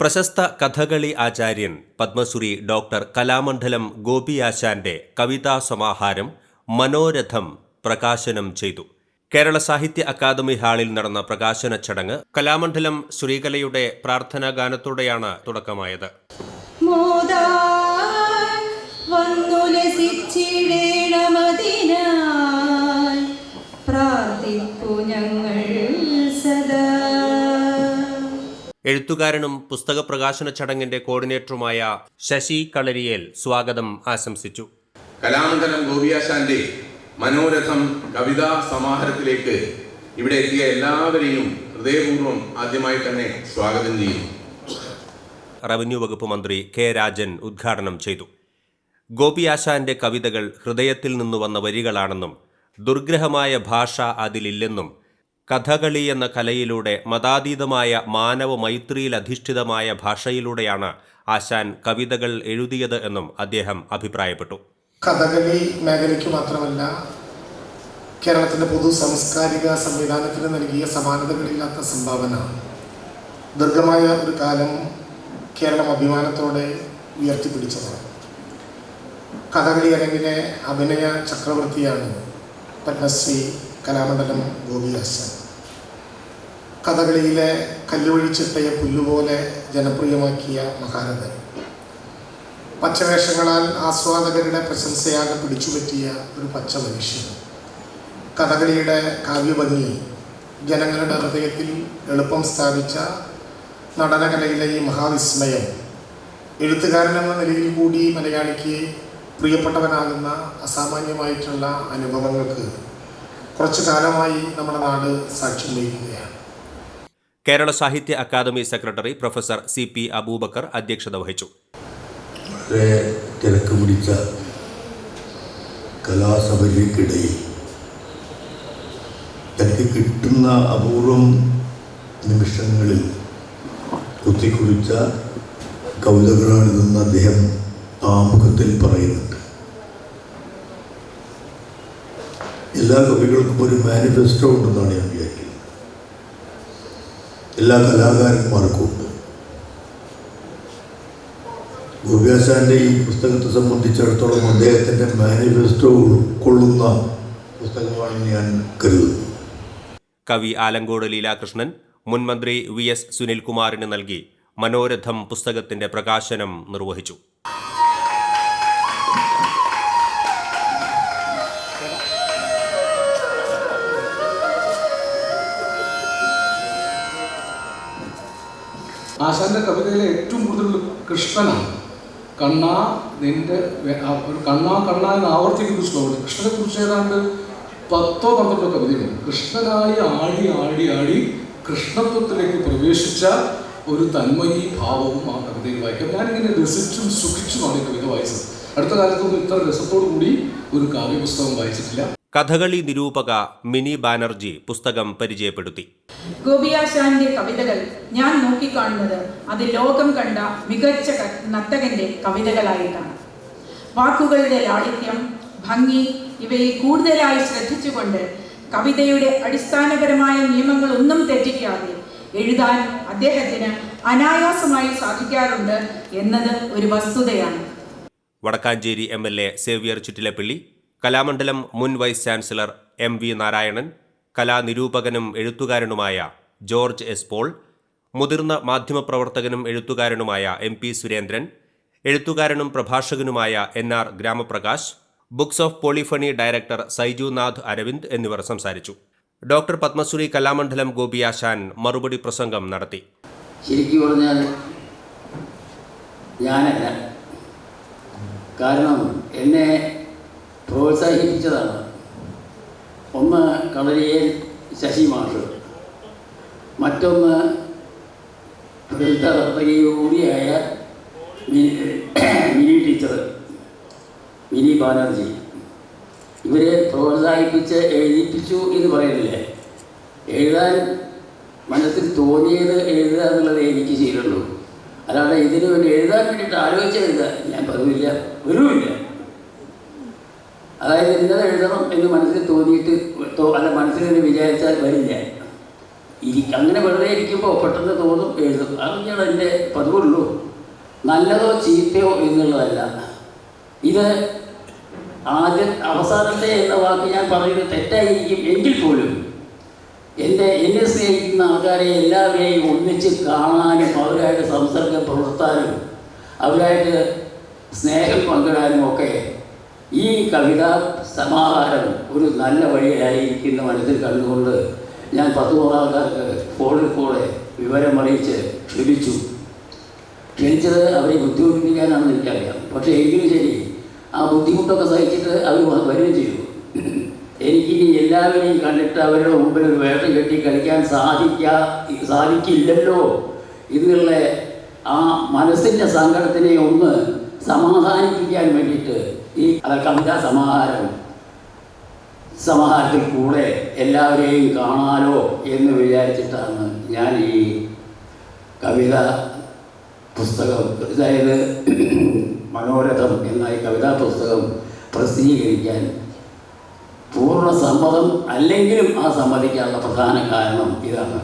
പ്രശസ്ത കഥകളി ആചാര്യൻ പത്മശ്രീ ഡോക്ടർ കലാമണ്ഡലം ഗോപിയാശാന്റെ കവിതാ സമാഹാരം മനോരഥം പ്രകാശനം ചെയ്തു. കേരള സാഹിത്യ അക്കാദമി ഹാളിൽ നടന്ന പ്രകാശന ചടങ്ങ് കലാമണ്ഡലം ശ്രീകലയുടെ പ്രാർത്ഥനാ ഗാനത്തോടെയാണ് തുടക്കമായത് ഞങ്ങൾ എഴുത്തുകാരനും പുസ്തക പ്രകാശന ചടങ്ങിന്റെ കോർഡിനേറ്ററുമായ ശശി കളരിയേൽ സ്വാഗതം ആശംസിച്ചു. കലാമണ്ഡലം ഗോപിയാശാന്റെ മനോരഥം കവിതാ സമാഹാരത്തിലേക്ക് ഇവിടെ എത്തിയ എല്ലാവരെയും ഹൃദയപൂർവം ആദ്യമായി തന്നെ സ്വാഗതം ചെയ്യുന്നു. റവന്യൂ വകുപ്പ് മന്ത്രി കെ രാജൻ ഉദ്ഘാടനം ചെയ്തു. ഗോപിയാശാന്റെ കവിതകൾ ഹൃദയത്തിൽ നിന്ന് വന്ന വരികളാണെന്നും ദുർഗ്രഹമായ ഭാഷ അതിലില്ലെന്നും കഥകളി എന്ന കലയിലൂടെ മതാതീതമായ മാനവ മൈത്രിയിലധിഷ്ഠിതമായ ഭാഷയിലൂടെയാണ് ആശാൻ കവിതകൾ എഴുതിയത് എന്നും അദ്ദേഹം അഭിപ്രായപ്പെട്ടു. കഥകളി മേഖലയ്ക്ക് മാത്രമല്ല കേരളത്തിന്റെ പൊതു സാംസ്കാരിക സംവിധാനത്തിന് നൽകിയ സമാനതകളില്ലാത്ത സംഭാവന. ദീർഘമായ ഒരു കാലം കേരളം അഭിമാനത്തോടെ ഉയർത്തിപ്പിടിച്ചതാണ്. കഥകളി അരങ്ങിലെ അഭിനയ ചക്രവർത്തിയാണ് പത്മശ്രീ കലാമണ്ഡലം ഗോപിയാശാൻ കഥകളിയിലെ കല്ലുവഴിച്ചിട്ടയ പുല്ലുപോലെ ജനപ്രിയമാക്കിയ മഹാരഥൻ. പച്ചവേഷങ്ങളാൽ ആസ്വാദകരുടെ പ്രശംസയാകെ പിടിച്ചുപറ്റിയ ഒരു പച്ച മനുഷ്യൻ കഥകളിയുടെ കാവ്യഭംഗി ജനങ്ങളുടെ ഹൃദയത്തിൽ എളുപ്പം സ്ഥാപിച്ച നടനകലയിലെ ഈ മഹാവിസ്മയം എഴുത്തുകാരനെന്ന നിലയിൽ കൂടി മലയാളിക്ക് പ്രിയപ്പെട്ടവനാകുന്ന അസാമാന്യമായിട്ടുള്ള അനുഭവങ്ങൾക്ക് കുറച്ചു കാലമായി നമ്മുടെ നാട് സാക്ഷ്യം വഹിക്കുകയാണ്. Kerala Sahitya Akademi secretary professor C P Abubakar അധ്യക്ഷത വഹിച്ചു. കലാസഭയ്ക്കിടയിൽ തനിക്ക് കിട്ടുന്ന അപൂർവം നിമിഷങ്ങളിൽ കുത്തിക്കുറിച്ച കൗതുകളാണിതെന്ന് അദ്ദേഹം ആമുഖത്തിൽ പറയുന്നുണ്ട്. എല്ലാ കവികൾക്കും ഒരു മാനിഫെസ്റ്റോ ഉണ്ടെന്നാണ് ഞാൻ എല്ലാ കലാകാരന്മാർക്കും ഉണ്ട് ഗോപിയാശാന്റെ ഈ പുസ്തകത്തെ സംബന്ധിച്ചിടത്തോളം അദ്ദേഹത്തിന്റെ മാനിഫെസ്റ്റോ ഉൾക്കൊള്ളുന്ന പുസ്തകമാണെന്ന് ഞാൻ കരുതുന്നു. കവി ആലങ്കോട് ലീലാകൃഷ്ണൻ മുൻമന്ത്രി വി എസ് സുനിൽകുമാറിന് നൽകി മനോരഥം പുസ്തകത്തിന്റെ പ്രകാശനം നിർവഹിച്ചു. ആശാന്റെ കവിതയിലെ ഏറ്റവും കൂടുതൽ കൃഷ്ണനാണ്. കണ്ണ നിന്റെ ഒരു കണ്ണാ കണ്ണാ എന്ന് ആവർത്തിക്കുന്ന ശ്ലോകമുണ്ട്. ശ്ലോകം കൃഷ്ണനെ കുറിച്ച് ഏതാണ്ട് പത്തോ പന്ത്രണ്ടോ കവിതയുണ്ട്. കൃഷ്ണനായി ആടി ആടി ആടി കൃഷ്ണത്വത്തിലേക്ക് പ്രവേശിച്ച ഒരു തന്മയി ഭാവവും ആ കവിതയിൽ വായിക്കാം. ഞാനിങ്ങനെ രസിച്ചും സുഖിച്ചുമാണ് ഈ കവിത വായിച്ചത്. അടുത്ത കാലത്തൊന്നും ഇത്ര രസത്തോടു കൂടി ഒരു കാവ്യപുസ്തകം വായിച്ചിട്ടില്ല. കഥകളി നിരൂപക മിനി ബാനർജി പുസ്തകം പരിചയപ്പെടുത്തി. ഗോപിയാശാന്റെ കവിതകൾ ഞാൻ നോക്കിക്കാണുന്നത് അത് ലോകം കണ്ട മികച്ച നർത്തകന്റെ കവിതകളായിട്ടാണ്. വാക്കുകളുടെ ലാളിത്യം ഭംഗി ഇവയെ കൂടുതലായി ശ്രദ്ധിച്ചുകൊണ്ട് കവിതയുടെ അടിസ്ഥാനപരമായ നിയമങ്ങളൊന്നും തെറ്റിക്കാതെ എഴുതാൻ അദ്ദേഹത്തിന് അനായാസമായി സാധിക്കാറുണ്ട് എന്നത് ഒരു വസ്തുതയാണ്. Vadakkanchery M L A Xavier Chittilappilly Kalamandalam മുൻ vice chancellor M V Narayanan കലാനിരൂപകനും എഴുത്തുകാരനുമായ ജോർജ് എസ് പോൾ മുതിർന്ന മാധ്യമപ്രവർത്തകനും എഴുത്തുകാരനുമായ എം പി സുരേന്ദ്രൻ എഴുത്തുകാരനും പ്രഭാഷകനുമായ N R Gramaprakash Books of Polyphony director Saijunath Aravind എന്നിവർ സംസാരിച്ചു. ഡോക്ടർ പത്മശ്രീ കലാമണ്ഡലം ഗോപിയാശാൻ മറുപടി പ്രസംഗം നടത്തി. ശരിക്കും പറഞ്ഞാൽ ഞാനല്ല. കാരണം എന്നെ പ്രോത്സാഹിപ്പിച്ചതാണ്. ഒന്ന് കളരിയേൽ ശശി മാഷ് മറ്റൊന്ന് കൂടിയായ മിനി ടീച്ചർ മിനി ബാനർജി. ഇവരെ പ്രോത്സാഹിപ്പിച്ച് എഴുതിപ്പിച്ചു എന്ന് പറയുന്നില്ലേ? എഴുതാൻ മനസ്സിൽ തോന്നിയത് എഴുതുക എന്നുള്ളത് എനിക്ക് ശീലമുള്ളൂ അല്ലാതെ ഇതിനു വേണ്ടി എഴുതാൻ വേണ്ടിയിട്ട് ആലോചിച്ച് എഴുതുക ഞാൻ പതിവില്ല ഒരുമില്ല അതായത് ഇന്നത് എഴുതണം എന്ന് മനസ്സിൽ തോന്നിയിട്ട് അല്ല മനസ്സിൽ വിചാരിച്ചാൽ വരില്ല. ഇരി അങ്ങനെ വെറുതെ ഇരിക്കുമ്പോൾ പെട്ടെന്ന് തോന്നും എഴുതും. അതൊക്കെയാണ് എന്റെ പതിവുള്ളൂ. നല്ലതോ ചീത്തയോ എന്നുള്ളതല്ല. ഇത് ആദ്യ അവസാനത്തെ എന്ന വാക്ക് ഞാൻ പറയുന്നത് തെറ്റായിരിക്കും എങ്കിൽ പോലും എന്റെ എന്നെ സ്നേഹിക്കുന്ന ആൾക്കാരെ എല്ലാവരെയും ഒന്നിച്ച് കാണാനും അവരായിട്ട് സംസർഗം പുലർത്താനും അവരായിട്ട് സ്നേഹം പങ്കിടാനും ഒക്കെ ഈ കവിതാ സമാഹാരം ഒരു നല്ല വഴിയായിരിക്കുന്ന മനസ്സിൽ കണ്ടുകൊണ്ട് ഞാൻ പത്ത് നൂറ് ആൾക്കാർക്ക് ഫോണിൽ കൂടെ വിവരമറിയിച്ച് ക്ഷണിച്ചു ക്ഷണിച്ചത് അവരെ ബുദ്ധിമുട്ടിപ്പിക്കാനാണെന്ന് എനിക്കറിയാം. പക്ഷേ എങ്കിലും ശരി ആ ബുദ്ധിമുട്ടൊക്കെ സഹിച്ചിട്ട് അവർ വരികയും ചെയ്തു. എനിക്കിനി എല്ലാവരെയും കണ്ടിട്ട് അവരുടെ മുമ്പിൽ ഒരു വേഷം കെട്ടി കളിക്കാൻ സാധിക്കാ സാധിക്കില്ലല്ലോ. ഇതിലുള്ള ആ മനസ്സിന്റെ സങ്കടത്തിനെ ഒന്ന് സമാധാനിപ്പിക്കാൻ വേണ്ടിയിട്ട് ഈ കവിതാ സമാഹാരം. സമാഹാരത്തിൽ കൂടെ എല്ലാവരെയും കാണാലോ എന്ന് വിചാരിച്ചിട്ടാണ് ഞാൻ ഈ കവിത പുസ്തകം അതായത് മനോരഥം എന്ന ഈ കവിതാ പുസ്തകം പ്രസിദ്ധീകരിക്കാൻ പൂർണ സമ്മതം അല്ലെങ്കിലും ആ സമ്മതിക്കാനുള്ള പ്രധാന കാരണം ഇതാണ്.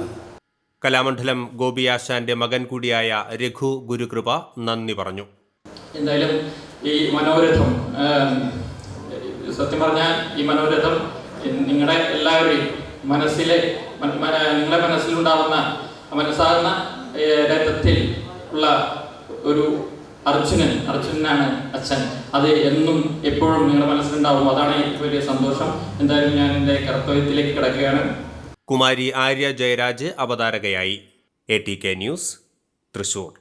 കലാമണ്ഡലം ഗോപിയാശാന്റെ മകൻ കൂടിയായ രഘു ഗുരുകൃപ നന്ദി പറഞ്ഞു. എന്തായാലും ഈ മനോരഥം സത്യം പറഞ്ഞാൽ ഈ മനോരഥം നിങ്ങളുടെ എല്ലാവരുടെയും മനസ്സിലെ മന- മന- നിങ്ങളുടെ മനസ്സിലുണ്ടാവുന്ന മനസ്സാകുന്ന രഥത്തിൽ ഉള്ള ഒരു അർജുനൻ അർജുനനാണ് അച്ഛൻ. അത് എന്നും എപ്പോഴും നിങ്ങളുടെ മനസ്സിലുണ്ടാവും അതാണ് ഏറ്റവും വലിയ സന്തോഷം. എന്തായാലും ഞാൻ എന്റെ കർത്തവ്യത്തിലേക്ക് കിടക്കുകയാണ്. Kumari Arya Jayaraj അവതാരകയായി. A T K news Thrissur.